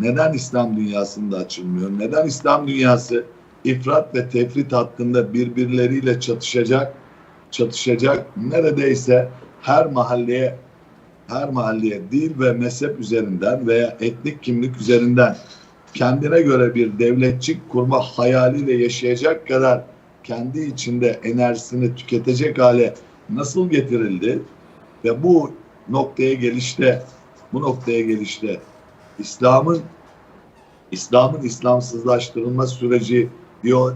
neden İslam dünyasında açılmıyor? Neden İslam dünyası ifrat ve tefrit hakkında birbirleriyle çatışacak, çatışacak neredeyse her mahalleye her mahalleye dil ve mezhep üzerinden veya etnik kimlik üzerinden kendine göre bir devletçik kurma hayaliyle yaşayacak kadar kendi içinde enerjisini tüketecek hale nasıl getirildi ve bu noktaya gelişte bu noktaya gelişte İslam'ın İslam'ın İslamsızlaştırılma süreci diyor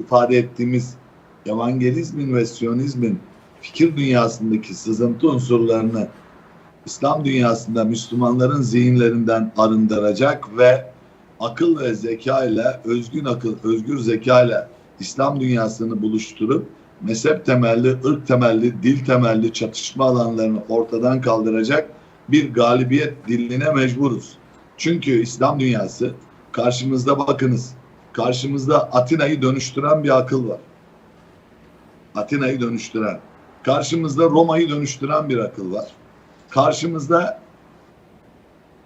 ifade ettiğimiz evangelizmin ve siyonizmin fikir dünyasındaki sızıntı unsurlarını İslam dünyasında Müslümanların zihinlerinden arındıracak ve akıl ve zeka ile özgün akıl, özgür zeka ile İslam dünyasını buluşturup mezhep temelli, ırk temelli, dil temelli çatışma alanlarını ortadan kaldıracak bir galibiyet diline mecburuz. Çünkü İslam dünyası karşımızda bakınız, karşımızda Atina'yı dönüştüren bir akıl var. Atina'yı dönüştüren. Karşımızda Roma'yı dönüştüren bir akıl var. Karşımızda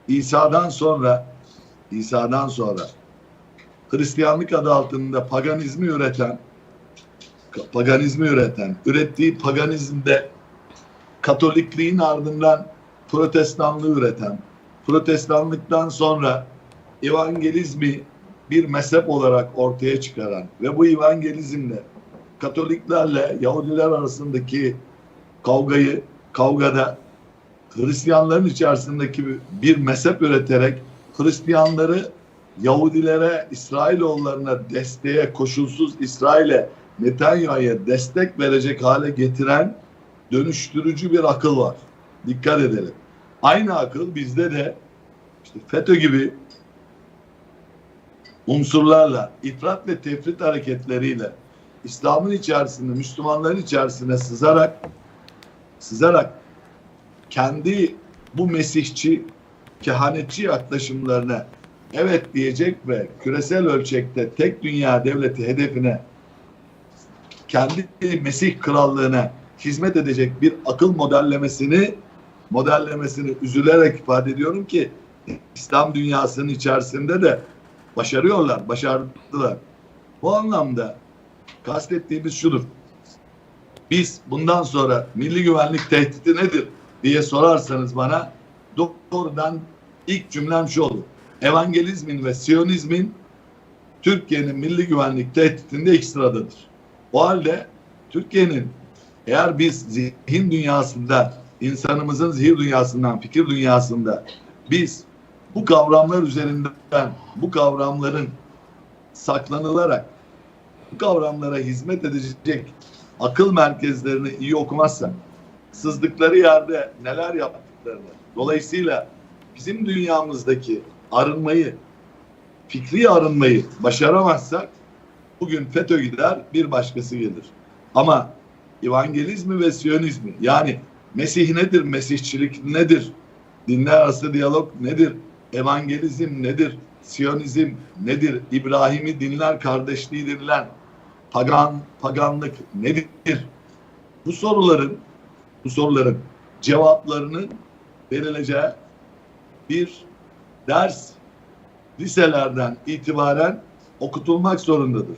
İsa'dan sonra İsa'dan sonra Hristiyanlık adı altında paganizmi üreten paganizmi üreten, ürettiği paganizmde Katolikliğin ardından protestanlığı üreten, protestanlıktan sonra evangelizmi bir mezhep olarak ortaya çıkaran ve bu evangelizmle Katoliklerle Yahudiler arasındaki kavgayı, kavgada Hristiyanların içerisindeki bir mezhep üreterek Hristiyanları Yahudilere, İsrailoğullarına desteğe, koşulsuz İsrail'e, Netanyahu'ya destek verecek hale getiren dönüştürücü bir akıl var. Dikkat edelim. Aynı akıl bizde de işte FETÖ gibi unsurlarla, ifrat ve tefrit hareketleriyle İslam'ın içerisinde, Müslümanların içerisine sızarak sızarak kendi bu mesihçi, kehanetçi yaklaşımlarına evet diyecek ve küresel ölçekte tek dünya devleti hedefine kendi Mesih krallığına hizmet edecek bir akıl modellemesini modellemesini üzülerek ifade ediyorum ki İslam dünyasının içerisinde de başarıyorlar, başardılar. Bu anlamda kastettiğimiz şudur. Biz bundan sonra milli güvenlik tehdidi nedir diye sorarsanız bana doğrudan ilk cümlem şu olur. Evangelizmin ve Siyonizmin Türkiye'nin milli güvenlik tehditinde ilk sıradadır. O halde Türkiye'nin eğer biz zihin dünyasında, insanımızın zihin dünyasından, fikir dünyasında biz bu kavramlar üzerinden, bu kavramların saklanılarak bu kavramlara hizmet edecek akıl merkezlerini iyi okumazsak, sızdıkları yerde neler yaptıklarını, dolayısıyla bizim dünyamızdaki arınmayı, fikri arınmayı başaramazsak bugün FETÖ gider bir başkası gelir. Ama evangelizmi ve siyonizmi yani Mesih nedir, Mesihçilik nedir, dinler arası diyalog nedir, evangelizm nedir, siyonizm nedir, İbrahim'i dinler kardeşliği denilen pagan, paganlık nedir? Bu soruların bu soruların cevaplarının verileceği bir ders liselerden itibaren okutulmak zorundadır.